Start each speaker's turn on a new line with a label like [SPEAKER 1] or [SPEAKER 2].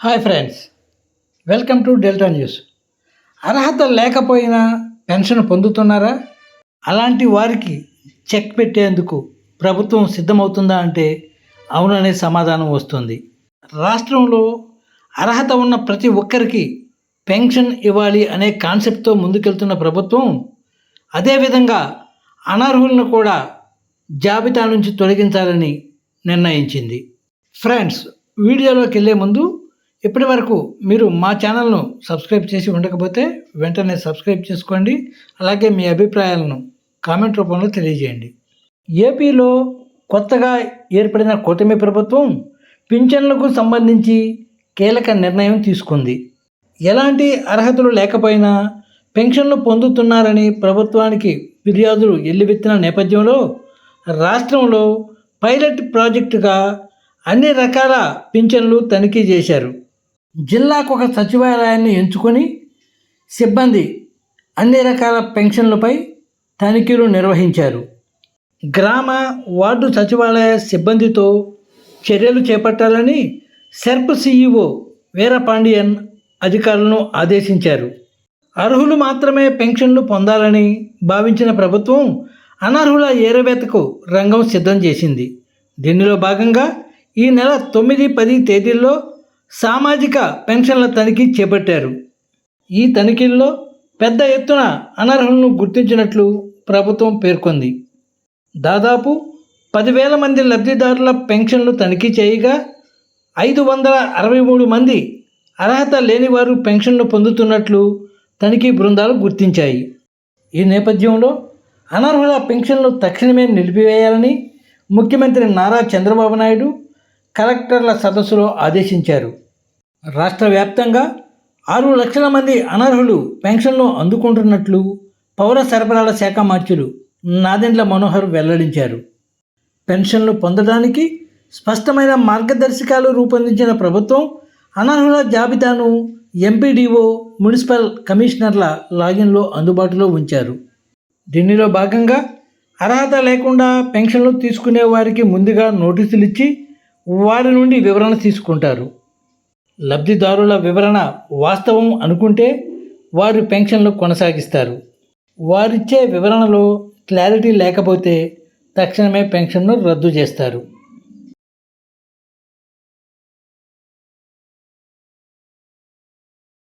[SPEAKER 1] Hi friends welcome to Delta News అర్హత లేకపోయినా pension పొందుతున్నారా? అలాంటి వారికి చెక్ పెట్టేందుకు ప్రభుత్వం సిద్ధమవుతుందా అంటే అవుననే సమాధానం వస్తుంది. రాష్ట్రంలో అర్హత ఉన్న ప్రతి ఒక్కరికి పెన్షన్ ఇవ్వాలి అనే కాన్సెప్ట్తో ముందుకెళ్తున్న ప్రభుత్వం అదేవిధంగా అనర్హులను కూడా జాబితా నుంచి తొలగించాలని నిర్ణయించింది. ఫ్రెండ్స్ వీడియోలోకి వెళ్ళే ముందు ఇప్పటి వరకు మీరు మా ఛానల్ను సబ్స్క్రైబ్ చేసి ఉండకపోతే వెంటనే సబ్స్క్రైబ్ చేసుకోండి. అలాగే మీ అభిప్రాయాలను కామెంట్ రూపంలో తెలియజేయండి. ఏపీలో కొత్తగా ఏర్పడిన కూటమి ప్రభుత్వం పింఛన్లకు సంబంధించి కీలక నిర్ణయం తీసుకుంది. ఎలాంటి అర్హతలు లేకపోయినా పెన్షన్లు పొందుతున్నారని ప్రభుత్వానికి ఫిర్యాదులు ఎల్లువెత్తిన నేపథ్యంలో రాష్ట్రంలో పైలట్ ప్రాజెక్టుగా అన్ని రకాల పింఛన్లు తనిఖీ చేశారు. జిల్లాకు ఒక సచివాలయాన్ని ఎంచుకొని సిబ్బంది అన్ని రకాల పెన్షన్లపై తనిఖీలు నిర్వహించారు. గ్రామ వార్డు సచివాలయ సిబ్బందితో చర్యలు చేపట్టాలని సెర్ప్ సీఈఓ వీరపాండియన్ అధికారులను ఆదేశించారు. అర్హులు మాత్రమే పెన్షన్లు పొందాలని భావించిన ప్రభుత్వం అనర్హుల ఏరవేతకు రంగం సిద్ధం చేసింది. దీనిలో భాగంగా ఈ నెల తొమ్మిది పది తేదీల్లో సామాజిక పెన్షన్ల తనిఖీ చేపట్టారు. ఈ తనిఖీల్లో పెద్ద ఎత్తున అనర్హులను గుర్తించినట్లు ప్రభుత్వం పేర్కొంది. దాదాపు పదివేల మంది లబ్ధిదారుల పెన్షన్లు తనిఖీ చేయగా ఐదు వందల అరవై మూడు మంది అర్హత లేని వారు పెన్షన్లు పొందుతున్నట్లు తనిఖీ బృందాలు గుర్తించాయి. ఈ నేపథ్యంలో అనర్హుల పెన్షన్లు తక్షణమే నిలిపివేయాలని ముఖ్యమంత్రి నారా చంద్రబాబు నాయుడు కలెక్టర్ల సదస్సులో ఆదేశించారు. రాష్ట్ర వ్యాప్తంగా ఆరు లక్షల మంది అనర్హులు పెన్షన్లు అందుకుంటున్నట్లు పౌర సరఫరాల శాఖ మార్చులు నాదెండ్ల మనోహర్ వెల్లడించారు. పెన్షన్లు పొందడానికి స్పష్టమైన మార్గదర్శకాలు రూపొందించిన ప్రభుత్వం అనర్హుల జాబితాను ఎంపీడీఓ మున్సిపల్ కమిషనర్ల లాగిన్లో అందుబాటులో ఉంచారు. దీనిలో భాగంగా అర్హత లేకుండా పెన్షన్లు తీసుకునే వారికి ముందుగా నోటీసులు ఇచ్చి వారి నుండి వివరణ తీసుకుంటారు. లబ్ధిదారుల వివరణ వాస్తవం అనుకుంటే వారు పెన్షన్లు కొనసాగిస్తారు. వారిచ్చే వివరణలో క్లారిటీ లేకపోతే తక్షణమే పెన్షన్ను రద్దు చేస్తారు.